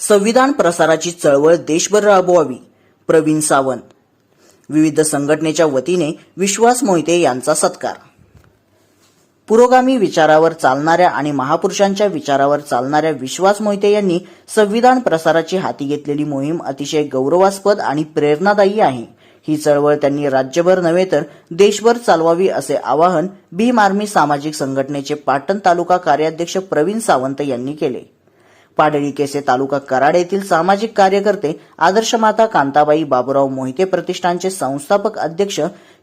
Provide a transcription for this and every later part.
संविधान प्रसाराची चळवळ देशभर राबवावी प्रवीण सावंत. विविध संघटनेच्या वतीने विश्वास मोहिते यांचा सत्कार. पुरोगामी विचारावर चालणाऱ्या आणि महापुरुषांच्या विचारावर चालणाऱ्या विश्वास मोहिते यांनी संविधान प्रसाराची हाती घेतलेली मोहीम अतिशय गौरवास्पद आणि प्रेरणादायी आहे. ही चळवळ त्यांनी राज्यभर नव्हे तर देशभर चालवावी असे आवाहन भीम आर्मी सामाजिक संघटनेचे पाटण तालुका कार्याध्यक्ष प्रवीण सावंत यांनी केले. पाडळी केसे तालुका कराड येथील सामाजिक कार्यकर्ते आदर्श माता कांताबाई बाबुराव मोहिते प्रतिष्ठानचे संस्थापक अध्यक्ष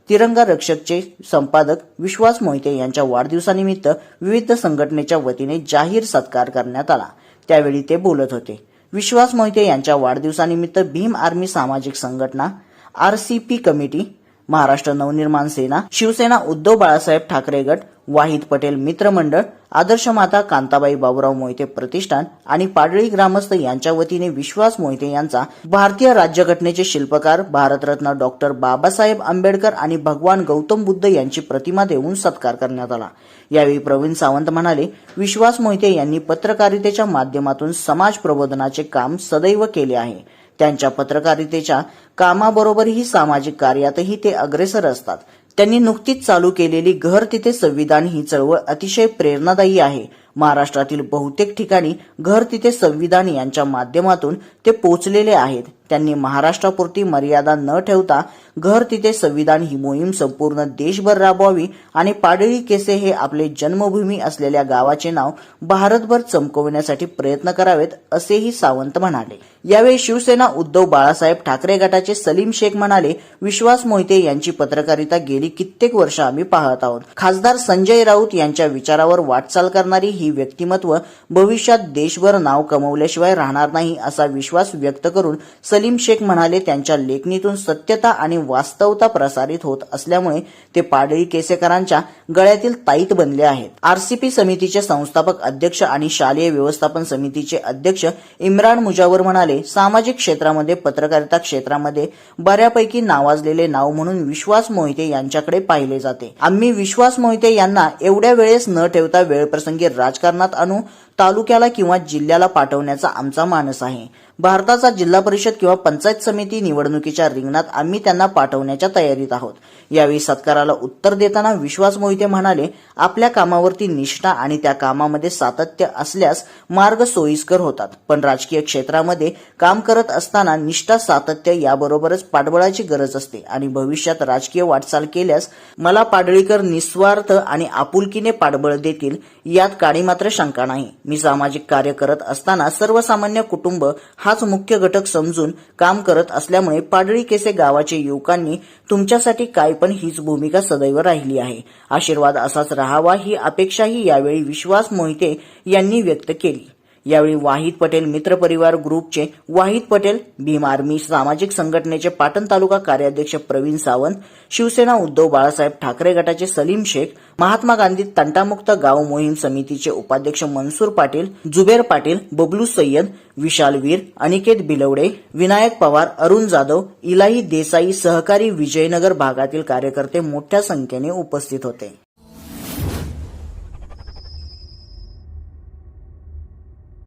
तिरंगा रक्षकचे संपादक विश्वास मोहिते यांच्या वाढदिवसानिमित्त विविध संघटनेच्या वतीने जाहीर सत्कार करण्यात आला. त्यावेळी ते बोलत होते. विश्वास मोहिते यांच्या वाढदिवसानिमित्त भीम आर्मी सामाजिक संघटना आरसीपी कमिटी महाराष्ट्र नवनिर्माण सेना शिवसेना उद्धव बाळासाहेब ठाकरे गट वाहिद पटेल मित्र मंडळ आदर्श माता कांताबाई बाबुराव मोहिते प्रतिष्ठान आणि पाडळी ग्रामस्थ यांच्या वतीने विश्वास मोहिते यांचा भारतीय राज्यघटनेचे शिल्पकार भारतरत्न डॉक्टर बाबासाहेब आंबेडकर आणि भगवान गौतम बुद्ध यांची प्रतिमा देऊन सत्कार करण्यात आला. यावेळी प्रवीण सावंत म्हणाले विश्वास मोहिते यांनी पत्रकारितेच्या माध्यमातून समाज प्रबोधनाचे काम सदैव केले आहे. त्यांच्या पत्रकारितेच्या कामाबरोबरही सामाजिक कार्यातही ते अग्रेसर असतात. त्यांनी नुकतीच चालू केलेली घर तिथे संविधान ही चळवळ अतिशय प्रेरणादायी आहे. महाराष्ट्रातील बहुतेक ठिकाणी घर तिथे संविधान यांच्या माध्यमातून ते पोचलेले आहेत. त्यांनी महाराष्ट्रापुरती मर्यादा न ठेवता घर तिथे संविधान ही मोहीम संपूर्ण देशभर राबवावी आणि पाडळी केसे हे आपले जन्मभूमी असलेल्या गावाचे नाव भारतभर चमकवण्यासाठी प्रयत्न करावेत असेही सावंत म्हणाले. यावेळी शिवसेना उद्धव बाळासाहेब ठाकरे गटाचे सलीम शेख म्हणाले विश्वास मोहिते यांची पत्रकारिता गेली कित्येक वर्ष आम्ही पाहत आहोत. खासदार संजय राऊत यांच्या विचारावर वाटचाल करणारी ही व्यक्तिमत्व भविष्यात देशभर नाव कमवल्याशिवाय राहणार नाही असा विश्वास व्यक्त करून सलीम शेख म्हणाले त्यांच्या लेखणीतून सत्यता आणि वास्तवता प्रसारित होत असल्यामुळे ते पाडळी केसेकरांच्या गळ्यातील ताईत बनले आहेत. आरसीपी समितीचे संस्थापक अध्यक्ष आणि शालेय व्यवस्थापन समितीचे अध्यक्ष इम्रान मुजावर म्हणाले सामाजिक क्षेत्रामध्ये पत्रकारिता क्षेत्रामध्ये बऱ्यापैकी नावाजलेले नाव म्हणून विश्वास मोहिते यांच्याकडे पाहिले जाते. आम्ही विश्वास मोहिते यांना एवढ्या वेळेस न ठेवता वेळप्रसंगी राज राजकारणात आणू तालुक्याला किंवा जिल्ह्याला पाठवण्याचा आमचा मानस आहे. भारताचा जिल्हा परिषद किंवा पंचायत समिती निवडणुकीच्या रिंगणात आम्ही त्यांना पाठवण्याच्या तयारीत आहोत. यावेळी सत्काराला उत्तर देताना विश्वास मोहिते म्हणाले आपल्या कामावरती निष्ठा आणि त्या कामामध्ये सातत्य असल्यास मार्ग सोयीस्कर होतात. पण राजकीय क्षेत्रामध्ये काम करत असताना निष्ठा सातत्य याबरोबरच पाठबळाची गरज असते आणि भविष्यात राजकीय वाटचाल केल्यास मला पाडळीकर निस्वार्थ आणि आपुलकीने पाठबळ देतील यात काळी मात्र शंका नाही. मी सामाजिक कार्य करत असताना सर्वसामान्य कुटुंब हाच मुख्य घटक समजून काम करत असल्यामुळे पाडळी केसे गावाचे युवकांनी तुमच्यासाठी काय पण हीच भूमिका सदैव राहिली आहे. आशीर्वाद असाच राहावा ही अपेक्षाही यावेळी विश्वास मोहिते यांनी व्यक्त केली. यावेळी वाहिद पटेल मित्र परिवार ग्रुपचे वाहिद पटेल भीम आर्मी सामाजिक संघटनेचे पाटण तालुका कार्याध्यक्ष प्रवीण सावंत शिवसेना उद्धव बाळासाहेब ठाकरे गटाचे सलीम शेख महात्मा गांधी तंटामुक्त गाव मोहीम समितीचे उपाध्यक्ष मनसूर पाटील जुबेर पाटील बबलू सय्यद विशाल वीर अनिकेत बिलवडे विनायक पवार अरुण जाधव इलाही देसाई सहकारी विजयनगर भागातील कार्यकर्ते मोठ्या संख्येने उपस्थित होते.